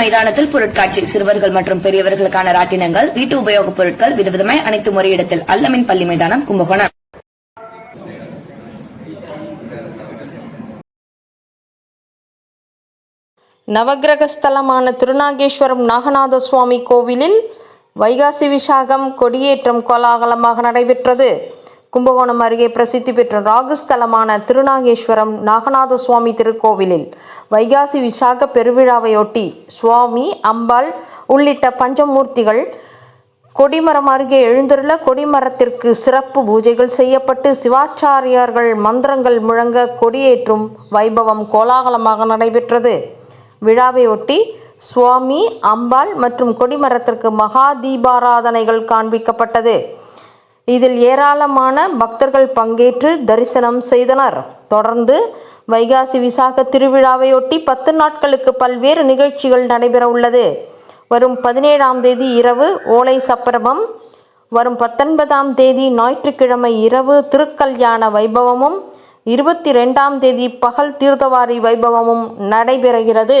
மைதானத்தில் பொருட்காட்சி. சிறுவர்கள் மற்றும் பெரியவர்களுக்கான ராட்டினங்கள் வீட்டு உபயோகப் பொருட்கள் விதவிதமாய் அனைத்து ஒரே இடத்தில் அல்லமின் பள்ளி மைதானம் கும்பகோணம். நவக்கிரக ஸ்தலமான திருநாகேஸ்வரம் நாகநாத சுவாமி கோவிலில் வைகாசி விசாகம் கொடியேற்றம் கோலாகலமாக நடைபெற்றது. கும்பகோணம் அருகே பிரசித்தி பெற்ற ராகுஸ்தலமான திருநாகேஸ்வரம் நாகநாத சுவாமி திருக்கோவிலில் வைகாசி விசாக பெருவிழாவையொட்டி சுவாமி அம்பாள் உள்ளிட்ட பஞ்சமூர்த்திகள் கொடிமரம் அருகே எழுந்துள்ள கொடிமரத்திற்கு சிறப்பு பூஜைகள் செய்யப்பட்டு சிவாச்சாரியார்கள் மந்திரங்கள் முழங்க கொடியேற்றும் வைபவம் கோலாகலமாக நடைபெற்றது. விழாவையொட்டி சுவாமி அம்பாள் மற்றும் கொடிமரத்திற்கு மகா தீபாராதனைகள் காண்பிக்கப்பட்டது. இதில் ஏராளமான பக்தர்கள் பங்கேற்று தரிசனம் செய்தனர். தொடர்ந்து வைகாசி விசாக திருவிழாவையொட்டி பத்து நாட்களுக்கு பல்வேறு நிகழ்ச்சிகள் நடைபெற உள்ளது வரும் பதினேழாம் தேதி இரவு ஓலை சப்பரமம் வரும் பத்தொன்பதாம் தேதி ஞாயிற்றுக்கிழமை இரவு திருக்கல்யாண வைபவமும் இருபத்தி ரெண்டாம் தேதி பகல் தீர்த்தவாரி வைபவமும் நடைபெறுகிறது.